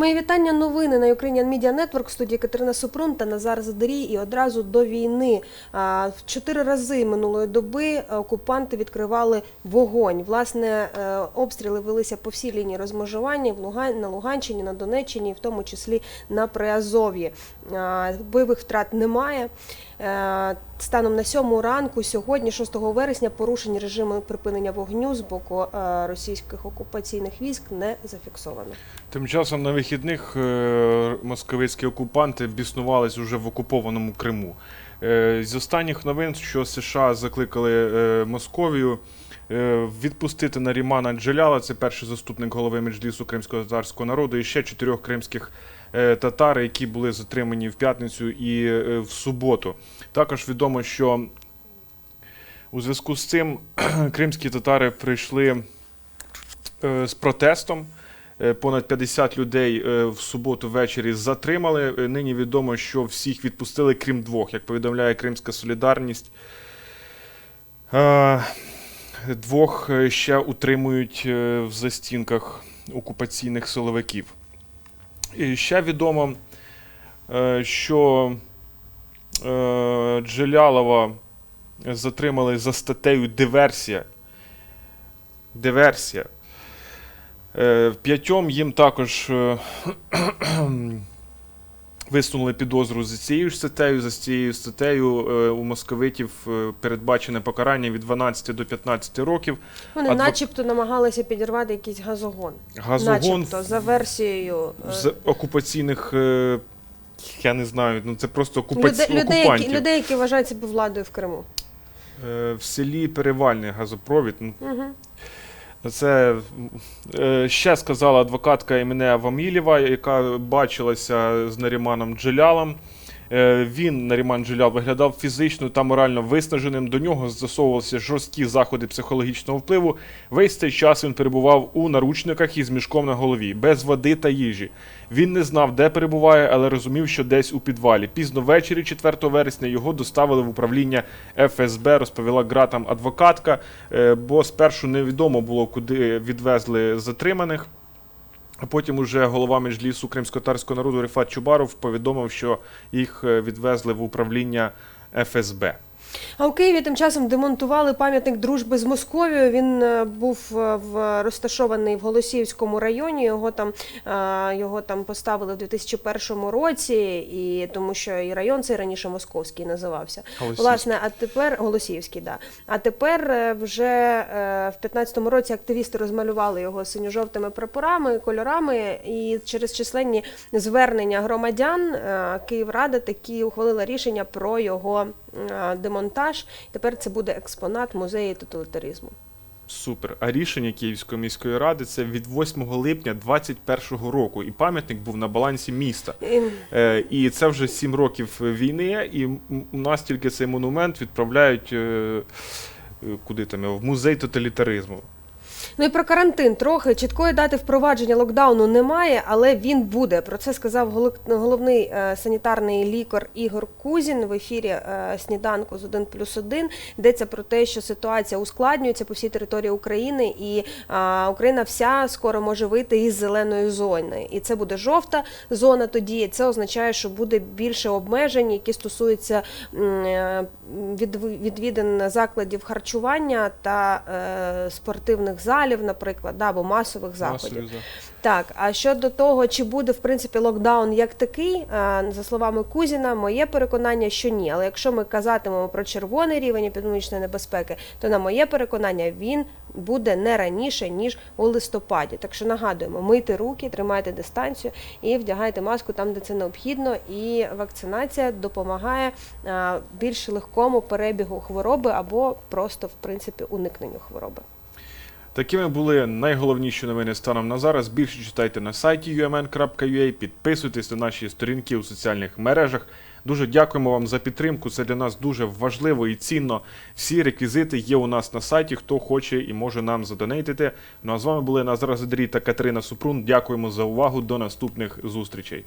Мої вітання новини на Ukrainian Media Network в студії Катерина Супрун та Назар Задарій. І одразу до війни в чотири рази минулої доби окупанти відкривали вогонь. Власне, е, обстріли велися по всій лінії розмежування на Луганщині, на Донеччині, в тому числі на Приазов'ї. Бойових втрат немає. Е, Станом на сьому ранку, сьогодні, 6 вересня, порушень режиму припинення вогню з боку е, російських окупаційних військ не зафіксовано. Тим часом на вихідних е, московицькі окупанти біснувались уже в окупованому Криму. З останніх новин, що США закликали Московію відпустити Нарімана Джеляла, це перший заступник голови Меджлісу кримського татарського народу, і ще чотирьох кримських е, татар, які були затримані в п'ятницю і е, в суботу. Також відомо, що у зв'язку з цим кримські татари прийшли е, з протестом. Понад 50 людей в суботу ввечері затримали. Нині відомо, що всіх відпустили, крім двох, як повідомляє Кримська Солідарність. Двох ще утримують в застінках окупаційних силовиків. І ще відомо, е, що е, Джелялова затримали за статтею диверсія. Диверсія. Е, П'ятьом їм також висунули підозру за цією ж статтею. За цією статтею е, у московитів е, передбачене покарання від 12 до 15 років. Вони Адвок- начебто намагалися підірвати якийсь газогон. Газогон начебто, за версією е, з окупаційних. Я не знаю, ну це просто окупаці... людей, які, людей, які вважають себе владою в Криму. В селі Перевальний газопровід. Угу. Це е, ще сказала адвокатка Імене Вамілєва, яка бачилася з Наріманом Джелялом. Е, Він, Наріман Джелял, виглядав фізично та морально виснаженим. До нього застосовувалися жорсткі заходи психологічного впливу. Весь цей час він перебував у наручниках із мішком на голові, без води та їжі. Він не знав, де перебуває, але розумів, що десь у підвалі. Пізно ввечері, 4 вересня, його доставили в управління ФСБ, розповіла ґратам адвокатка, е, бо спершу невідомо було, куди відвезли затриманих. А потім уже голова Меджлісу кримськотарського народу Рифат Чубаров повідомив, що їх е, відвезли в управління ФСБ. А у Києві тим часом демонтували пам'ятник дружби з Московією. Він е, був е, в розташований в Голосіївському районі. Його там е, його там поставили в 2001 році, і тому що і район цей раніше московський називався. Власне, а тепер Голосіївський, да. А тепер вже в 15-му році активісти розмалювали його синьо-жовтими прапорами, кольорами, і через численні звернення громадян Київрада таки ухвалила рішення про його демонтаж. Тепер це буде експонат музею тоталітаризму. Супер. А рішення Київської міської ради це від 8 липня 2021 року. І пам'ятник був на балансі міста. І Е, І це вже 7 років війни, і у нас тільки цей монумент відправляють е, е, куди там його? в музей тоталітаризму. Ну і про карантин трохи чіткої дати впровадження локдауну немає, але він буде. Про це сказав головний е, санітарний лікар Ігор Кузін в ефірі е, сніданку з 1 плюс 1. Йдеться про те, що ситуація ускладнюється по всій території України, і е, Україна вся скоро може вийти із зеленої зони. І це буде жовта зона. Тоді це означає, що буде більше обмежень, які стосуються відвідин закладів харчування та спортивних залів, наприклад, да, або масових заходів. Масові. Так, а щодо того, чи буде в принципі локдаун як такий, е, за словами Кузіна, моє переконання, що ні. Але якщо ми казатимемо про червоний рівень епідемічної небезпеки, то на моє переконання він буде не раніше ніж у листопаді. Так що нагадуємо, мийте руки, тримайте дистанцію і вдягайте маску там, де це необхідно. І вакцинація допомагає е, більш легкому перебігу хвороби або просто в принципі уникненню хвороби. Такими були найголовніші новини станом на зараз. Більше читайте на сайті umn.ua, підписуйтесь на наші сторінки у соціальних мережах. Дуже дякуємо вам за підтримку. Це для нас дуже важливо і цінно. Всі реквізити є у нас на сайті. Хто хоче і може нам задонейтити. Ну а з вами були Назар Задрій та Катерина Супрун. Дякуємо за увагу. До наступних зустрічей.